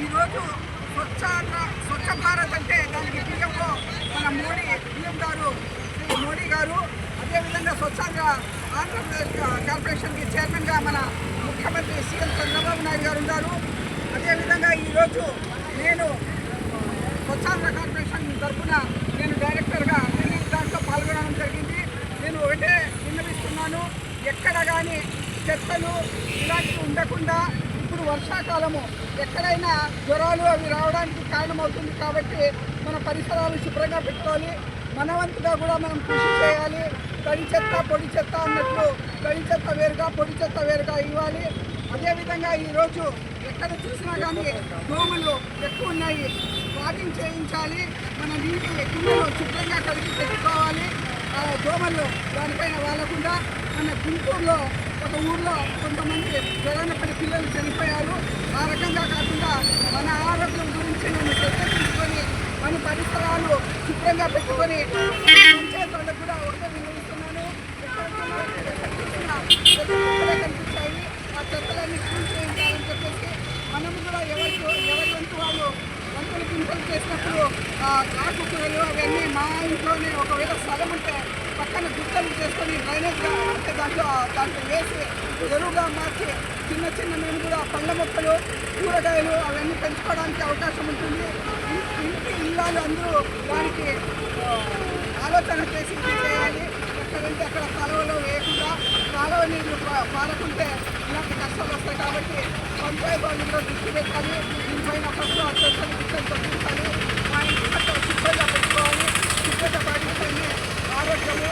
ఈరోజు స్వచ్ఛ స్వచ్ఛ భారత్ అంటే దానికి పిఎంఓ మన మోడీ పిఎం గారు శ్రీ మోడీ గారు అదేవిధంగా స్వచ్ఛంగా ఆంధ్రప్రదేశ్ కార్పొరేషన్కి చైర్మన్గా మన ముఖ్యమంత్రి సీఎం చంద్రబాబు నాయుడు గారు ఉన్నారు. అదేవిధంగా ఈరోజు నేను స్వచ్ఛాంధ్ర కార్పొరేషన్ తరఫున నేను డైరెక్టర్గా నేను దాంట్లో పాల్గొనడం జరిగింది. నేను ఒకటే విన్నవిస్తున్నాను ఎక్కడ కానీ చెత్తలు ఇలాంటివి ఉండకుండా ఇప్పుడు వర్షాకాలము. ఎక్కడైనా జ్వరాలు అవి రావడానికి కారణమవుతుంది కాబట్టి మన పరిసరాలు శుభ్రంగా పెట్టుకోవాలి మనవంతుగా కూడా మనం కృషి చేయాలి. తడి చెత్త పొడి చెత్త అన్నట్లు తడి చెత్త వేరుగా పొడి చెత్త వేరుగా ఇవ్వాలి. అదేవిధంగా ఈరోజు ఎక్కడ చూసినా కానీ దోమలు ఎక్కువ ఉన్నాయి. వాకింగ్ చేయించాలి. మన నీటి గిన్నెలు శుభ్రంగా కడిగి పెట్టుకోవాలి. దోమలు దానిపైన వాళ్ళకుండా మన గుంటూరులో ఒక ఊర్లో కొంతమంది జ్వరాన పిల్లలు చనిపోయి మన ఆరోగ్యం గురించి మనం శ్రద్ధ తీసుకొని మన పరిసరాలు శుభ్రంగా పెట్టుకొని కూడా ఒకటే వినిపిస్తున్నాను వంతులు గింతలు చేసినప్పుడు ఆ ఆకుకూరలు అవన్నీ మా ఇంట్లోనే ఒకవేళ స్థలం ఉంటే పక్కన గుట్టలు చేసుకొని డ్రైనేజ్ అంటే దాంట్లో దాంట్లో వేసి ఎరువుగా మార్చి చిన్న చిన్న మేము కూడా పళ్ళ మొక్కలు కూరగాయలు అవన్నీ పెంచుకోవడానికి అవకాశం ఉంటుంది. ఇంటి ఇల్లాలు అందరూ దానికి ఆలోచన చేసి చేయాలి. ఎక్కడంటే అక్కడ కాలువలో వేయకుండా కాలువ నీళ్ళు పారకుంటే ఇలాంటి కష్టాలు వస్తాయి కాబట్టి పంచాయతీ వాళ్ళు కూడా దృష్టి పెట్టాలి. దీనిపైన ఆరోగ్యంతో ఉండాలి శుభ్రత పెట్టుకోవాలి శుభ్రత పాటిస్తేనే ఆరోగ్యము